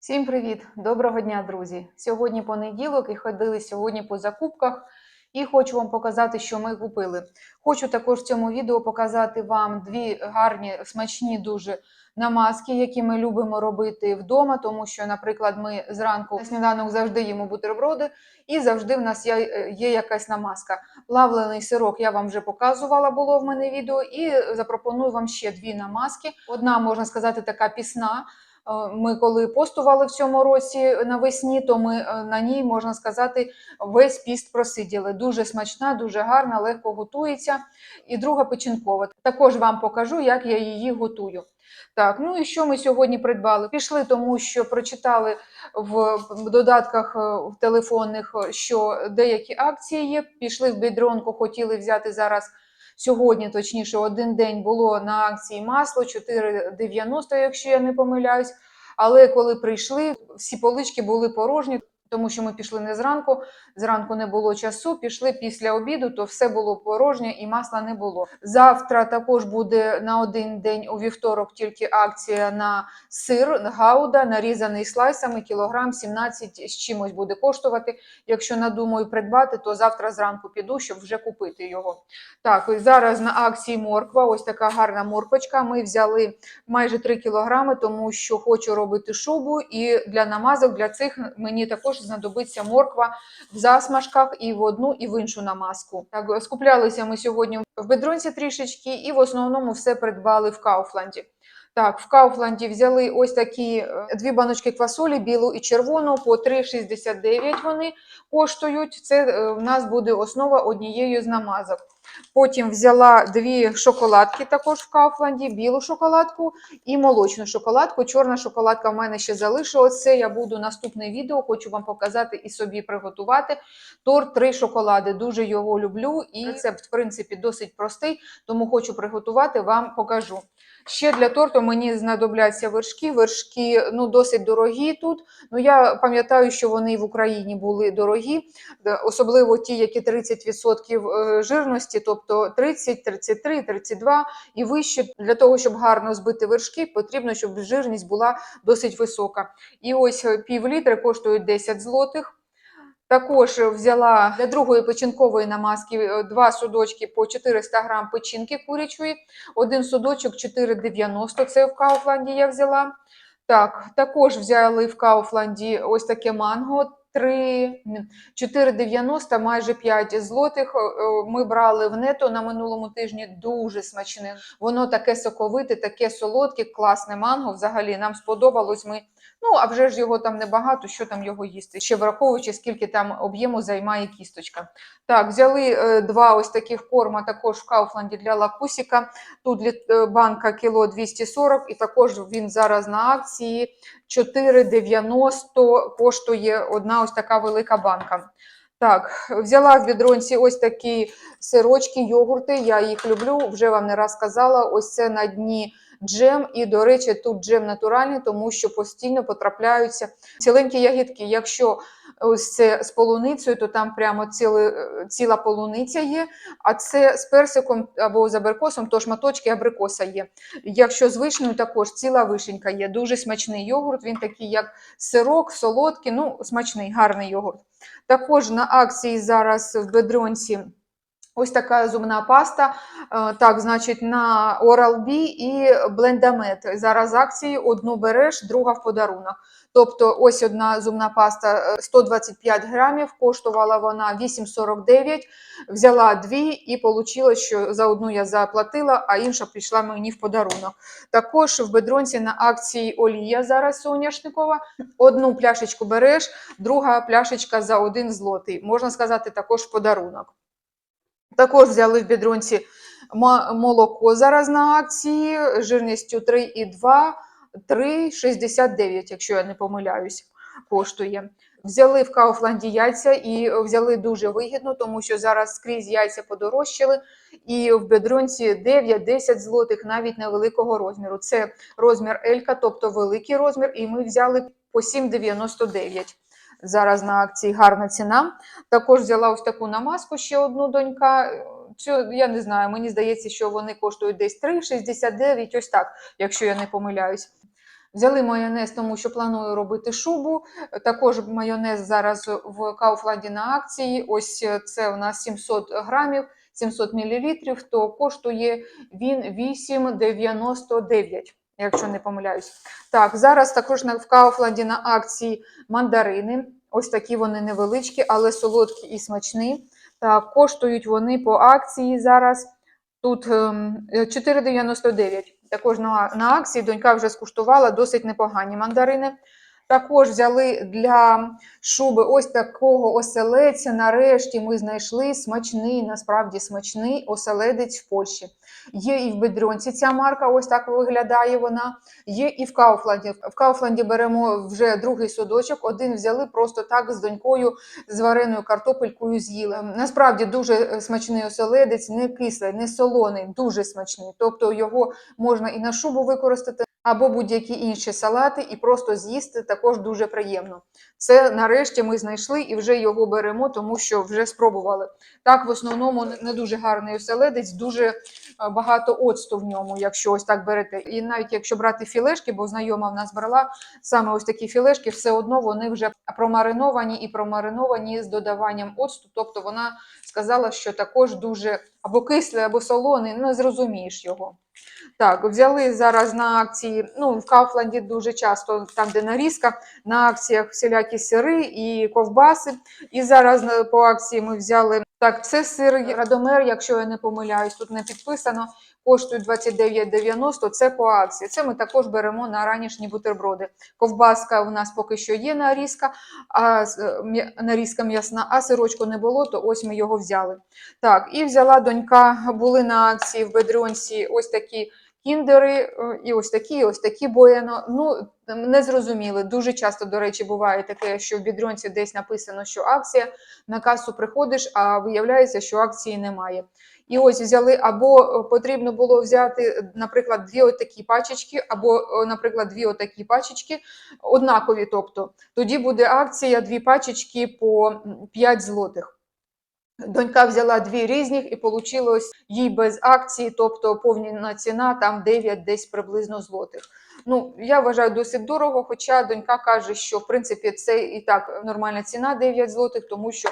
Всім привіт! Доброго дня, друзі! Сьогодні понеділок і ходили сьогодні по закупках. І хочу вам показати, що ми купили. Хочу також в цьому відео показати вам дві гарні, смачні дуже намазки, які ми любимо робити вдома, тому що, наприклад, ми зранку на сніданок завжди їмо бутерброди, і завжди в нас є, є якась намазка. Плавлений сирок я вам вже показувала, було в мене відео, і запропоную вам ще дві намазки. Одна, можна сказати, така пісна. Е, Ми коли постували в цьому році навесні, то ми е, на ній, можна сказати, весь піст просиділи. Дуже смачна, дуже гарна, легко готується. І друга печінкова. Також вам покажу, як я її готую. Так, ну і що ми сьогодні придбали? Пішли, тому що прочитали в додатках е, в телефонних, що деякі акції є. Пішли в бідронку, хотіли взяти зараз. Сьогодні, точніше, один день було на акції масло 4,90, якщо я не помиляюсь. Але коли прийшли, всі полички були порожні, тому що ми пішли не зранку. Зранку не було часу, пішли після обіду, то все було порожнє і масла не було. Завтра також буде на один день у вівторок тільки акція на сир гауда, нарізаний слайсами, кілограм 17 з чимось буде коштувати. Якщо надумаю придбати, то завтра зранку піду, щоб вже купити його. Так, ось зараз на акції морква. Ось така гарна морквочка. Ми взяли майже 3 кілограми, тому що хочу робити шубу. І для намазок для цих мені також знадобиться морква в засмажках і в одну, і в іншу намазку. Так, скуплялися ми сьогодні в бедронці трішечки, і в основному все придбали в Кауфланді. Так, в Кауфланді взяли ось такі е, дві баночки квасолі, білу і червону, по 3,69 вони коштують. Це е, в нас буде основа однієї з намазок. Потім взяла дві шоколадки також в Кауфланді, білу шоколадку і молочну шоколадку. Чорна шоколадка в мене ще залишилась. Це я буду наступне відео, хочу вам показати і собі приготувати. Торт три шоколади. Дуже його люблю. І рецепт, в принципі, досить простий, тому хочу приготувати, вам покажу. Ще для торту мені знадобляться вершки. Вершки ну, досить дорогі тут. Ну, я пам'ятаю, що вони в Україні були дорогі, Е, особливо ті, які 30% е, жирності, тобто 30, 33, 32 і вище. Для того, щоб гарно збити вершки, потрібно, щоб жирність була досить висока. І ось е, пів літри коштують 10 злотих. Також взяла для другої печінкової намазки е, два судочки по 400 грам печінки курячої, один судочок 4,90, це в Кауфланді я взяла. Так, також взяли в Кауфланді ось таке манго. 3, 4,90, майже 5 злотих. Е, Ми брали в нето на минулому тижні дуже смачне. Воно таке соковите, таке солодке, класне манго. Взагалі нам сподобалось. Ми Ну, а вже ж його там небагато, що там його їсти, ще враховуючи, скільки там об'єму займає кісточка. Так, взяли е, два ось таких корма також в Кауфланді для лакусіка. Тут е, банка кіло 240, і також він зараз на акції 4,90 коштує одна ось така велика банка. Так, взяла в бідронці ось такі сирочки, йогурти. Я їх люблю, вже вам не раз казала. Ось це на дні джем. І, до речі, тут джем натуральний, тому що постійно потрапляються ціленькі ягідки. Якщо ось це з полуницею, то там прямо ціли, ціла полуниця є, а це з персиком або з абрикосом, то шматочки абрикоса є. Якщо з вишнею, також ціла вишенька є. Дуже смачний йогурт, він такий, як сирок, солодкий, ну, смачний, гарний йогурт. Також на акції зараз в бедронці. Ось така зубна паста. Е, Так, значить, на Oral-B і Blendamed. Зараз акції одну береш, друга в подарунок. Тобто, ось одна зубна паста е, 125 грамів, коштувала вона 8,49. Взяла дві і вийшло, що за одну я заплатила, а інша прийшла мені в подарунок. Також в бедронці на акції олія зараз соняшникова. Одну пляшечку береш, друга пляшечка за один злотий. Можна сказати, також в подарунок. Також взяли в бідронці молоко зараз на акції жирністю 3,2, 3,69, якщо я не помиляюсь, коштує. Взяли в Кауфланді яйця і взяли дуже вигідно, тому що зараз скрізь яйця подорожчали. І в бедронці 9-10 злотих навіть невеликого розміру. Це розмір Елька, тобто великий розмір, і ми взяли по 7,99. Зараз на акції гарна ціна. Також взяла ось таку намазку ще одну донька. Цю, я не знаю, мені здається, що вони коштують десь 3,69, ось так, якщо я не помиляюсь. Взяли майонез, тому що планую робити шубу. Також майонез зараз в Кауфланді на акції. Ось це у нас 700 грамів, 700 мл, то коштує він 8,99, якщо не помиляюсь. Так, зараз також в Кауфланді на акції мандарини. Ось такі вони невеличкі, але солодкі і смачні. Так, коштують вони по акції зараз. Тут ем, е, 4,99. Також на, на акції донька вже скуштувала досить непогані мандарини. Також взяли для шуби ось такого оселедця. Нарешті ми знайшли смачний, насправді смачний оселедець в Польщі. Є і в Бедрьонці ця марка, ось так виглядає вона. Є і в Кауфланді. В Кауфланді беремо вже другий судочок. Один взяли просто так з донькою з вареною картопелькою з'їли. Насправді дуже е, смачний оселедець, не кислий, не солоний, дуже смачний. Тобто його можна і на шубу використати, або будь-які інші салати, і просто з'їсти також дуже приємно. Це нарешті ми знайшли і вже його беремо, тому що вже спробували. Так, в основному не- дуже гарний оселедець, дуже е, багато оцту в ньому, якщо ось так берете. І навіть якщо брати філешки, бо знайома в нас брала саме ось такі філешки, все одно вони вже промариновані і промариновані з додаванням оцту. Тобто вона сказала, що також дуже або кислий, або солоний, ну, не зрозумієш його. Так, взяли зараз на акції. Ну, в Кауфланді дуже часто, там, де нарізка, на акціях всілякі сири і ковбаси. І зараз по акції ми взяли. Так, це сир Радомер, якщо я не помиляюсь, тут не підписано. Коштує 29,90, це по акції. Це ми також беремо на ранішні бутерброди. Ковбаска у нас поки що є нарізка, а е, нарізка м'ясна, а сирочку не було, то ось ми його взяли. Так, і взяла донька, були на акції в Бедрьонці ось такі кіндери, е, і ось такі, і ось такі боєно. Ну, не зрозуміли. Дуже часто, до речі, буває таке, що в Бедрьонці десь написано, що акція, на касу приходиш, а виявляється, що акції немає. І ось взяли, або е, потрібно було взяти, наприклад, дві отакі пачечки, або, е, наприклад, дві отакі пачечки, однакові. Тобто, тоді буде акція, дві пачечки по м, 5 злотих. Донька взяла дві різних і вийшло їй без акції, тобто повна ціна там 9 десь приблизно злотих. Ну, я вважаю досить дорого, хоча донька каже, що в принципі це і так нормальна ціна 9 злотих, тому що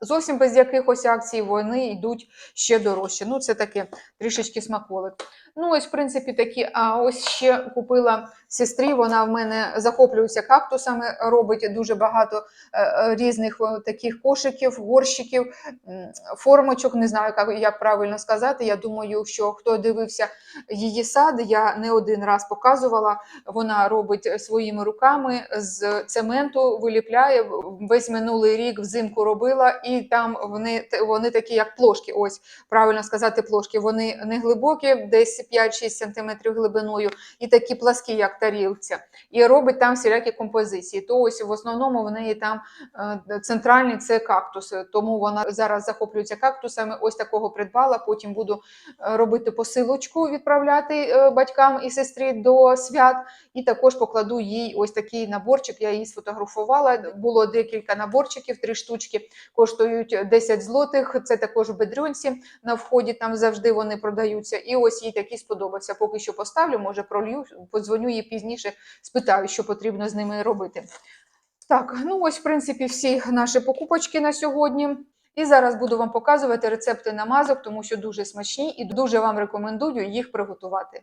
зовсім без якихось акцій вони йдуть ще дорожче. Ну, це таке трішечки смаколик. Ну, ось, в принципі, такі. А ось ще купила сестрі. Вона в мене захоплюється кактусами, робить дуже багато е, е, різних е, таких кошиків, горщиків, формочок. Не знаю, як, як правильно сказати. Я думаю, що хто дивився її сад, я не один раз показувала. Вона робить своїми руками з цементу, виліпляє. Весь минулий рік взимку робила, і там вони, вони такі, як плошки. Ось правильно сказати, плошки. Вони не глибокі, десь 5-6 см глибиною, і такі пласкі, як тарілця. І робить там всілякі композиції. То ось в основному в неї там е, центральний це кактуси. Тому вона зараз захоплюється кактусами. Ось такого придбала. Потім буду е, робити посилочку, відправляти е, батькам і сестрі до свят. І також покладу їй ось такий наборчик. Я її сфотографувала. Було декілька наборчиків, три штучки коштують 10 злотих. Це також в бедрюнці на вході. Там завжди вони продаються. І ось їй такий сподобався. Поки що поставлю, може пролью, подзвоню їй пізніше, спитаю, що потрібно з ними робити. Так, ну ось, в принципі, всі наші покупочки на сьогодні. І зараз буду вам показувати рецепти намазок, тому що дуже смачні і дуже вам рекомендую їх приготувати.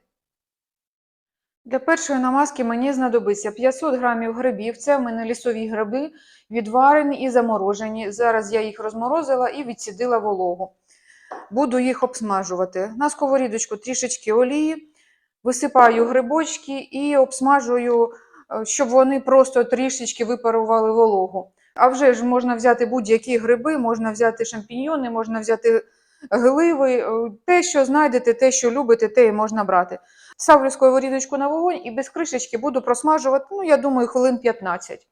Для першої намазки мені знадобиться 500 грамів грибів. Це в мене лісові гриби, відварені і заморожені. Зараз я їх розморозила і відсідила вологу. Буду їх обсмажувати. На сковорідочку трішечки олії, висипаю грибочки і обсмажую, е, щоб вони просто трішечки випарували вологу. А вже ж можна взяти будь-які гриби, можна взяти шампіньйони, можна взяти гливи. е, Те, що знайдете, те, що любите, те і можна брати. Ставлю сковорідочку на вогонь і без кришечки буду просмажувати, ну, я думаю, хвилин 15.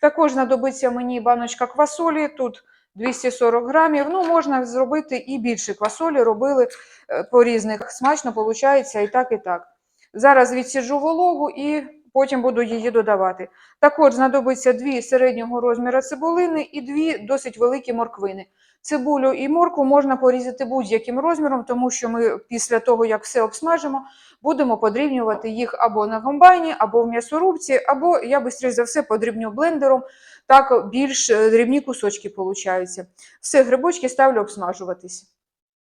Також знадобиться мені баночка квасолі, тут 240 грамів. Ну, можна зробити і більше квасолі, робили е, по різних. Смачно виходить і так, і так. Зараз відсіджу вологу і потім буду її додавати. Також знадобиться дві середнього розміру цибулини і дві досить великі морквини. Цибулю і моркву можна порізати будь-яким розміром, тому що ми після того, як все обсмажимо, будемо подрібнювати їх або на комбайні, або в м'ясорубці, або я швидше за все подрібню блендером, так більш е, дрібні кусочки получаються. Все, грибочки ставлю обсмажуватись.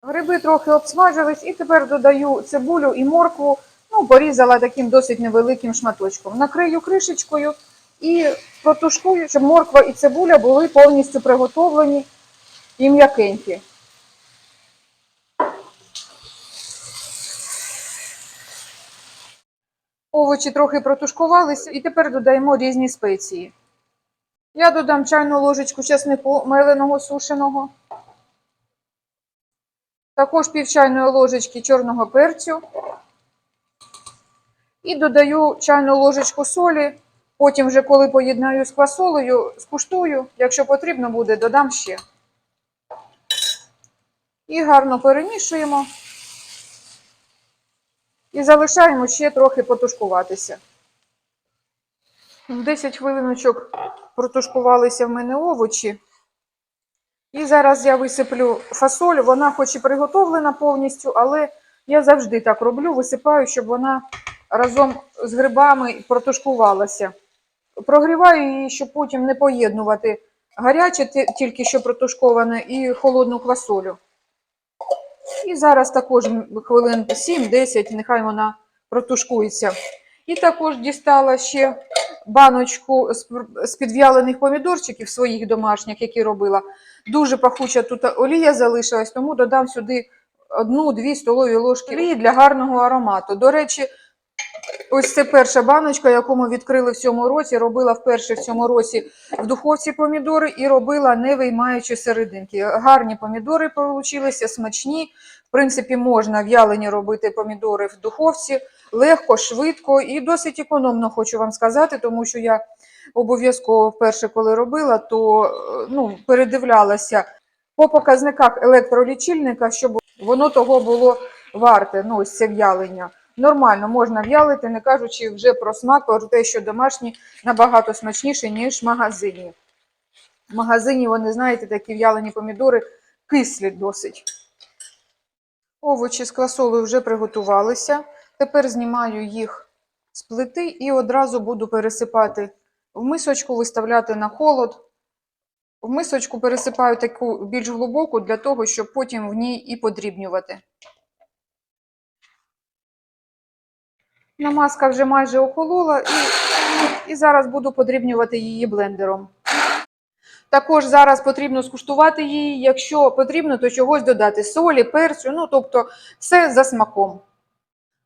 Гриби трохи обсмажились і тепер додаю цибулю і моркву, ну, порізала таким досить невеликим шматочком. Накрию кришечкою і протушкую, щоб морква і цибуля були повністю приготовлені і м'якенькі. Овочі трохи протушкувалися і тепер додаємо різні спеції. Я додам чайну ложечку чеснику меленого сушеного, також пів чайної ложечки чорного перцю. І додаю чайну ложечку солі. Потім, вже коли поєднаю з квасолею, скуштую, якщо потрібно буде, додам ще. І гарно перемішуємо. І залишаємо ще трохи потушкуватися. В 10 хвилиночок протушкувалися в мене овочі. І зараз я висиплю фасоль. Вона хоч і приготовлена повністю, але я завжди так роблю, висипаю, щоб вона разом з грибами протушкувалася. Прогріваю її, щоб потім не поєднувати гаряче, тільки що протушковане, і холодну квасолю. І зараз також хвилин 7-10, нехай вона протушкується. І також дістала ще баночку з підв'ялених помідорчиків своїх домашніх, які робила. Дуже пахуча тут олія залишилась, тому додам сюди одну-дві столові ложки олії для гарного аромату. До речі, ось це перша баночка, яку ми відкрили в цьому році. Робила вперше в цьому році в духовці помідори і робила не виймаючи серединки. Гарні помідори получилися, смачні. В принципі, можна в'ялені робити помідори в духовці легко, швидко і досить економно, хочу вам сказати, тому що я обов'язково вперше, коли робила, то е, ну, передивлялася по показниках електролічильника, щоб воно того було варте. Ну, ось це в'ялення. Нормально можна в'ялити, не кажучи вже про смак, про те, що домашні набагато смачніші, ніж магазині. В магазині, вони, знаєте, такі в'ялені помідори кислі досить. Овочі з квасолою вже приготувалися. Тепер знімаю їх з плити і одразу буду пересипати в мисочку, виставляти на холод. В мисочку пересипаю таку більш глибоку для того, щоб потім в ній і подрібнювати. Намазка вже майже охолола і, і зараз буду подрібнювати її блендером. Також зараз потрібно скуштувати її. Якщо потрібно, то чогось додати солі, перцю, ну тобто все за смаком.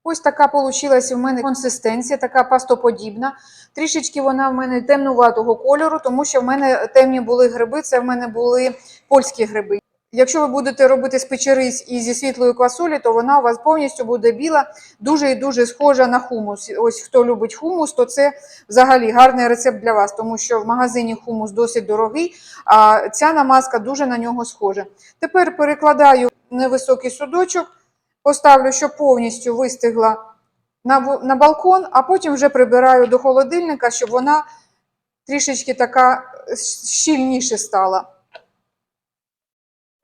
Ось така получилася в мене консистенція, така пастоподібна. Трішечки вона в мене темнуватого кольору, тому що в мене темні були гриби, це в мене були польські гриби. Якщо ви будете робити з і зі світлої квасолі, то вона у вас повністю буде біла, дуже і дуже схожа на хумус. Ось хто любить хумус, то це взагалі гарний рецепт для вас, тому що в магазині хумус досить дорогий, а ця намазка дуже на нього схожа. Тепер перекладаю невисокий судочок, поставлю, щоб повністю вистигла на, на балкон, а потім вже прибираю до холодильника, щоб вона трішечки така щільніше стала.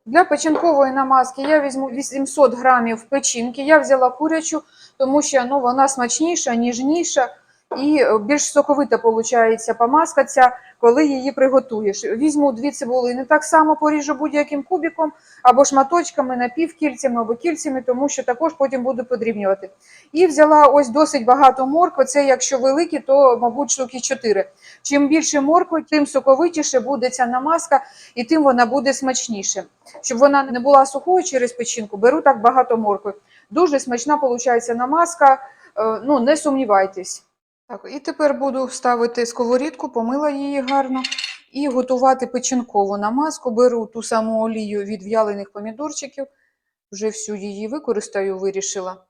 Для печінкової намазки я візьму 800 грамів печінки. Я взяла курячу, тому що ну, вона смачніша, ніжніша і е, більш соковита виходить помазка ця, коли її приготуєш. Візьму дві цибулини, так само поріжу будь-яким кубиком або шматочками, напівкільцями або кільцями, тому що також потім буду подрібнювати. І взяла ось досить багато моркви. Це якщо великі, то, мабуть, штуки 4. Чим більше моркви, тим соковитіше буде ця намазка і тим вона буде смачніше. Щоб вона не була сухою через печінку, беру так багато моркви. Дуже смачна виходить намазка, е, ну не сумнівайтесь. Так, і тепер буду ставити сковорідку, помила її гарно і готувати печінкову намазку. Беру ту саму олію від в'ялених помідорчиків, вже всю її використаю, вирішила.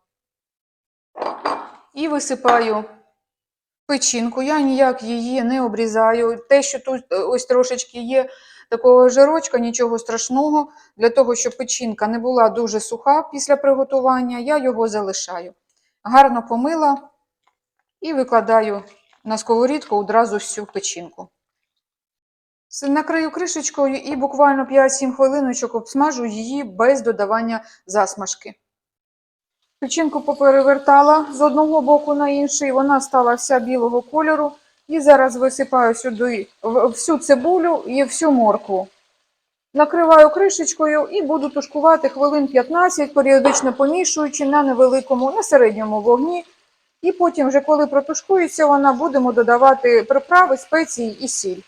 І висипаю печінку. Я ніяк її не обрізаю. Те, що тут е, ось трошечки є такого жирочка, нічого страшного. Для того, щоб печінка не була дуже суха після приготування, я його залишаю. Гарно помила і викладаю на сковорідку одразу всю печінку. Накрию кришечкою і буквально 5-7 хвилиночок обсмажу її без додавання засмажки. Печінку поперевертала з одного боку на інший, вона стала вся білого кольору. І зараз висипаю сюди всю цибулю і всю моркву. Накриваю кришечкою і буду тушкувати хвилин 15, періодично помішуючи на невеликому, на середньому вогні. І потім, вже коли протушкується вона, будемо додавати приправи, спеції і сіль.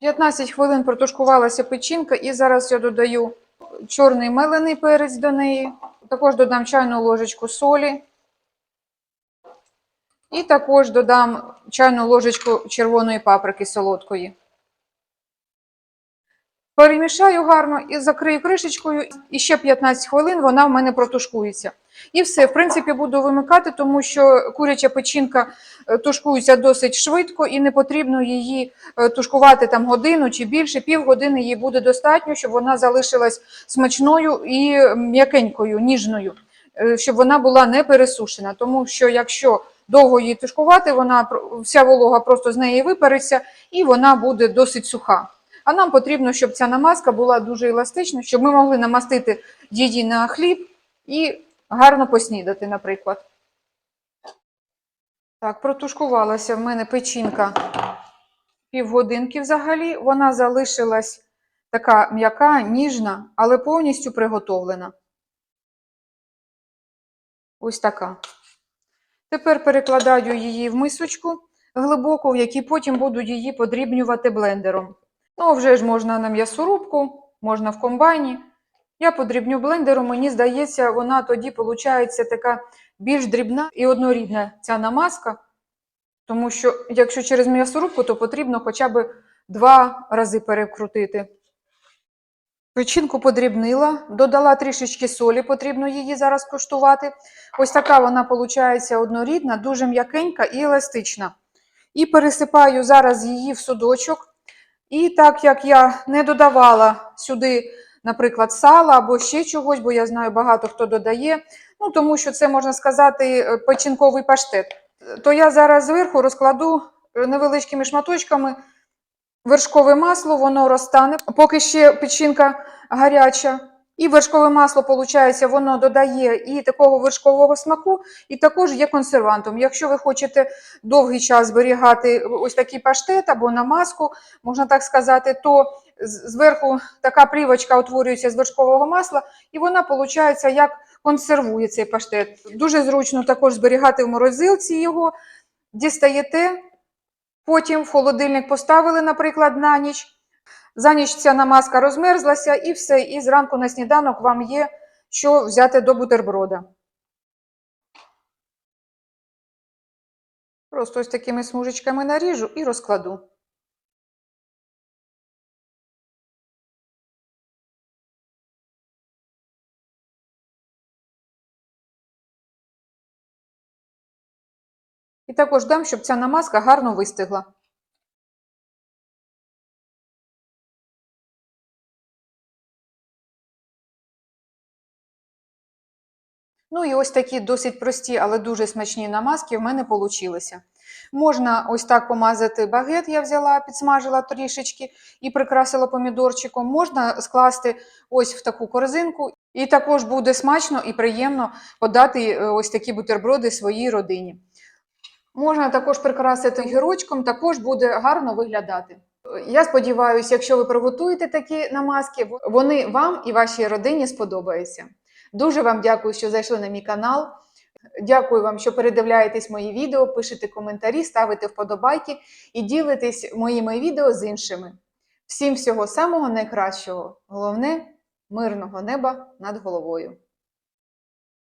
15 хвилин протушкувалася печінка, і зараз я додаю чорний мелений перець до неї. Також додам чайну ложечку солі. І також додам чайну ложечку червоної паприки солодкої. Перемішаю гарно і закрию кришечкою, і ще 15 хвилин вона в мене протушкується. І все, в принципі, буду вимикати, тому що куряча печінка е, тушкується досить швидко і не потрібно її е, тушкувати там годину чи більше, півгодини їй буде достатньо, щоб вона залишилась смачною і м'якенькою, ніжною, е, щоб вона була не пересушена. Тому що якщо довго її тушкувати, вона вся волога просто з неї випариться і вона буде досить суха. А нам потрібно, щоб ця намазка була дуже еластична, щоб ми могли намастити її на хліб і гарно поснідати, наприклад. Так, протушкувалася в мене печінка півгодинки взагалі. Вона залишилась така м'яка, ніжна, але повністю приготовлена. Ось така. Тепер перекладаю її в мисочку глибоку, в якій потім буду її подрібнювати блендером. Ну, вже ж можна на м'ясорубку, можна в комбайні. Я подрібню блендером, мені здається, вона тоді виходить така більш дрібна і однорідна ця намазка. Тому що, якщо через м'ясорубку, то потрібно хоча б два рази перекрутити. Печінку подрібнила, додала трішечки солі, потрібно її зараз куштувати. Ось така вона виходить однорідна, дуже м'якенька і еластична. І пересипаю зараз її в судочок. І так як я не додавала сюди, наприклад, сала або ще чогось, бо я знаю, багато хто додає, ну тому що це можна сказати е, печінковий паштет, то я зараз зверху розкладу е, невеличкими шматочками вершкове масло, воно розтане, поки ще печінка гаряча. І вершкове масло, виходить, воно додає і такого вершкового смаку, і також є консервантом. Якщо ви хочете довгий час зберігати ось такий паштет або намазку, можна так сказати, то зверху така плівочка утворюється з вершкового масла, і вона, виходить, як консервує цей паштет. Дуже зручно також зберігати в морозилці його, дістаєте, потім в холодильник поставили, наприклад, на ніч. За ніч ця намазка розмерзлася і все, і зранку на сніданок вам є що взяти до бутерброда. Просто ось такими смужечками наріжу і розкладу. І також дам, щоб ця намазка гарно вистигла. Ну і ось такі досить прості, але дуже смачні намазки в мене получилися. Можна ось так помазати багет, я взяла, підсмажила трішечки і прикрасила помідорчиком. Можна скласти ось в таку корзинку, і також буде смачно і приємно подати е, ось такі бутерброди своїй родині. Можна також прикрасити гірочком, також буде гарно виглядати. Я сподіваюся, якщо ви приготуєте такі намазки, вони вам і вашій родині сподобаються. Дуже вам дякую, що зайшли на мій канал. Дякую вам, що передивляєтесь мої відео, пишете коментарі, ставите вподобайки і ділитесь моїми відео з іншими. Всім всього самого найкращого. Головне мирного неба над головою.